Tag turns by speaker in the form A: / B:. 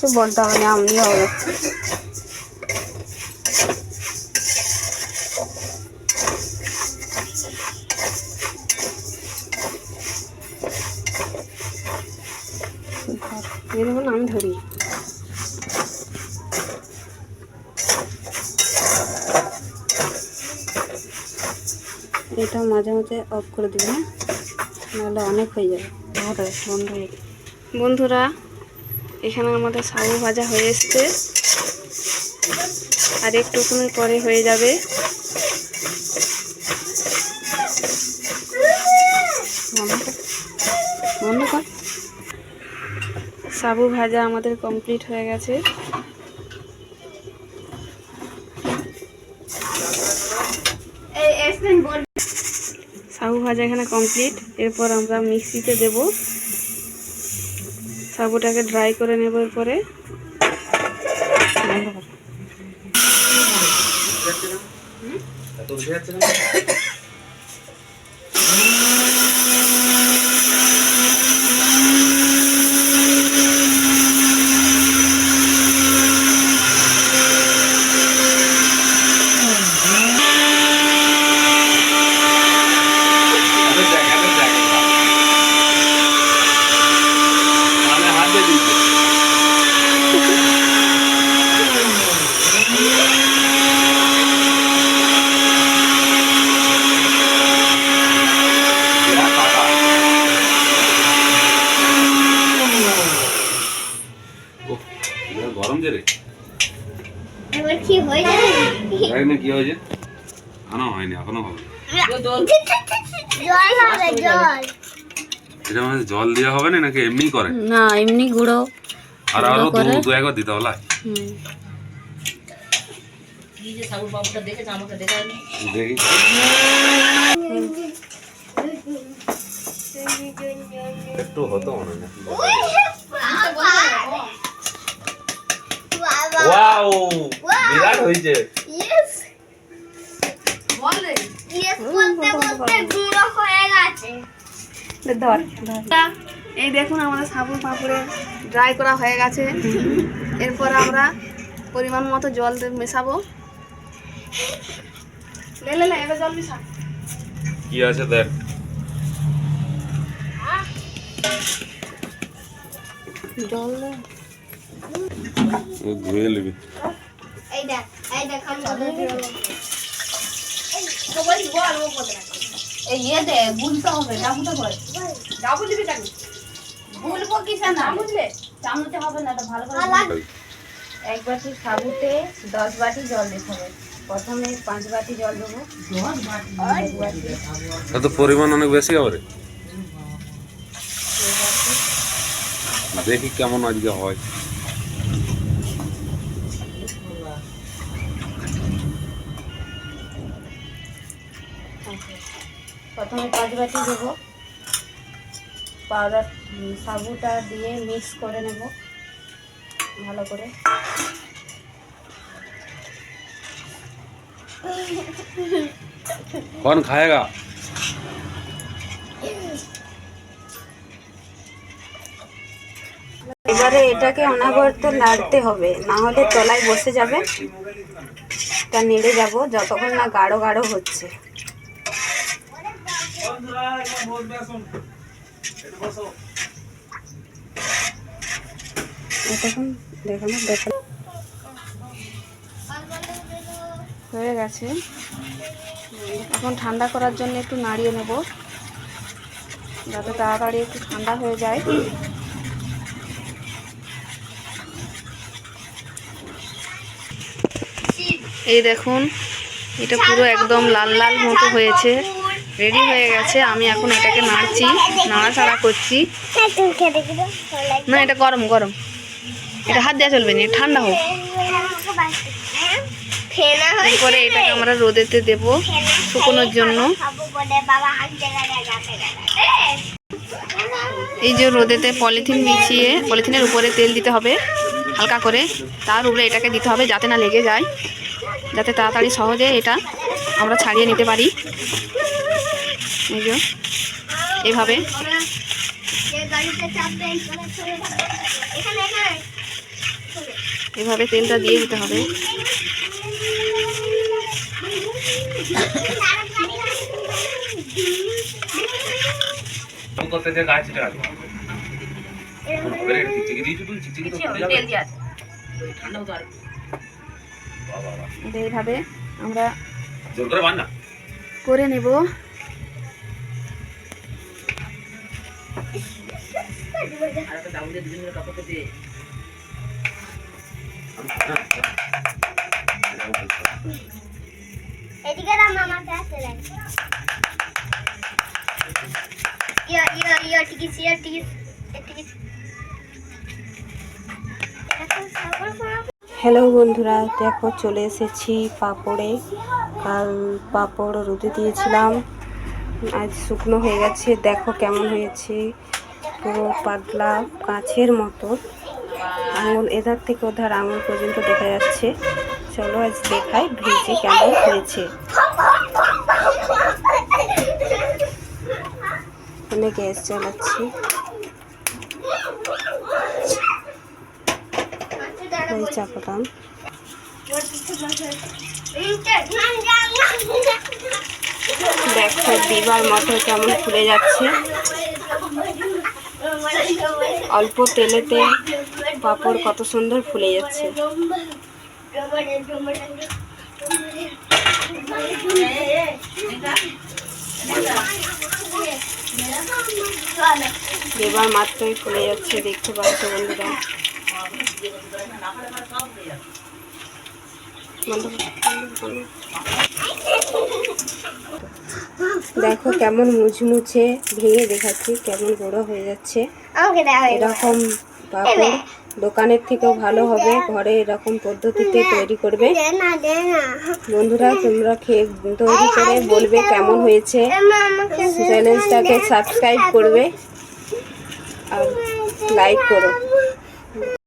A: কিছু বলতে হবে না এমনি হবে এই দেখুন আমি ধরি এটা মাঝে মাঝে অফ করে দিবে হ্যাঁ? নাহলে অনেক হয়ে যাবে। ধরো বন্ধু। বন্ধুরা, এখানে আমাদের সাবু ভাজা হয়ে এসছে। আর একটুখানি পরে হয়ে যাবে। সাবু ভাজা আমাদের কমপ্লিট হয়ে গেছে। সাবু ভাজা এখানে কমপ্লিট এরপর আমরা মিক্সিতে দেব। সাবুটাকে ড্রাই করে নেব এরপরে। বন্ধ কর।
B: গরম যে রে
C: এবার কি হয়ে যাবে
B: দেখ না কি হয়েছে এখনও হয়নি এখনও হবে।
C: জল হবে জল।
B: এটা মানে জল দেওয়া হবে না নাকি এমনি করে?
A: না এমনি গুঁড়ো।
B: আর
A: আরও
B: দু দু একবার দিতে হলা
A: হুম।
B: একটু হতো মনে হয় ওয়াও বিরাট হয়েছে।
A: ধর। এই দেখুন আমাদের সাবুর পাঁপড়ে ড্রাই করা হয়ে গেছে। এরপর আমরা পরিমাণ মতো জল দিয়ে মেশাবো। লে লে এবার জল মেশা।
B: কি আছে দেখ।
A: জল।
B: ধুয়ে নিবি।
C: এই দেখ এই দেখ আমি
D: এই ইয়ে দে গুলতে হবে কেন গুলবো কিসে না? বুঝলে চামচে হবে না তো ভালো করে এক বাটি সাবুতে দশ বাটি জল দিতে হবে। প্রথমে পাঁচ বাটি জল দেবো।
B: তা তো পরিমাণ অনেক বেশি হবে দেখি কেমন আজকে হয়।
D: প্রথমে পাঁচ বাটি দেবো পাউডার উম, সাবুটা দিয়ে মিক্স করে নেব ভালো করে
B: कौन खाएगा
A: এবারে এটাকে অনাবরত নাড়তে হবে না হলে তলায় বসে যাবে তা নেড়ে যাব যতক্ষণ না গাঢ় গাঢ় হচ্ছে দেখানো হয়ে গেছে। এখন ঠান্ডা করার জন্য একটু নাড়িয়ে নেব, যাতে তাড়াতাড়ি একটু ঠান্ডা হয়ে যায়। এই দেখুন, এটা পুরো একদম লাল লাল মতো হয়েছে। রেডি হয়ে গেছে আমি এখন এটাকে নাড়ছি নাড়াচাড়া করছি। না এটা গরম গরম। এটা হাত দেওয়া চলবে না ঠান্ডা হোক। এরপরে এটাকে আমরা রোদেতে দেব শুকোনোর জন্য। এই যে রোদেতে পলিথিন বিছিয়ে পলিথিনের উপরে তেল দিতে হবে হালকা করে। তার উপরে এটাকে দিতে হবে যাতে না লেগে যায় যাতে তাড়াতাড়ি সহজে এটা আমরা ছাড়িয়ে নিতে পারি। এই এভাবে। এভাবে তেলটা দিয়ে দিতে হবে।
B: ফোন করতে যে গায়ে ছিটে রাখবে। হবে রে
E: হ্যালো বন্ধুরা, দেখো চলে এসেছি পাপড়ে। কাল পাপড় রুদে দিয়েছিলাম। আজ শুকনো হয়ে গেছে, দেখো কেমন হয়েছে। পুরো পাতলা কাছের মতো। আঙুল এধার থেকে ওধার আঙুল পর্যন্ত দেখা যাচ্ছে। চলো আজ দেখাই ভেজে কেমন হয়েছে। এখানে গ্যাস চালাচ্ছি চাপাতাম। দেখো, দিবার মতো কেমন ফুলে যাচ্ছে। অল্প তেলেতে পাঁপড় কত সুন্দর ফুলে যাচ্ছে। দেবার মাত্রই ফুলে যাচ্ছে, দেখতে পাচ্ছ বন্ধুরা। বন্ধ কর, বন্ধ কর, বন্ধ কর। দেখো কেমন মুচমুচে ভেঙে দেখাচ্ছি কেমন বড় হয়ে যাচ্ছে। এরকম পাপড় দোকানের থেকেও ভালো হবে ঘরে এরকম পদ্ধতিতে তৈরি করবে। বন্ধুরা তোমরা খেয়ে তৈরি করে বলবে কেমন হয়েছে। চ্যানেলটাকে সাবস্ক্রাইব করবে আর লাইক করো।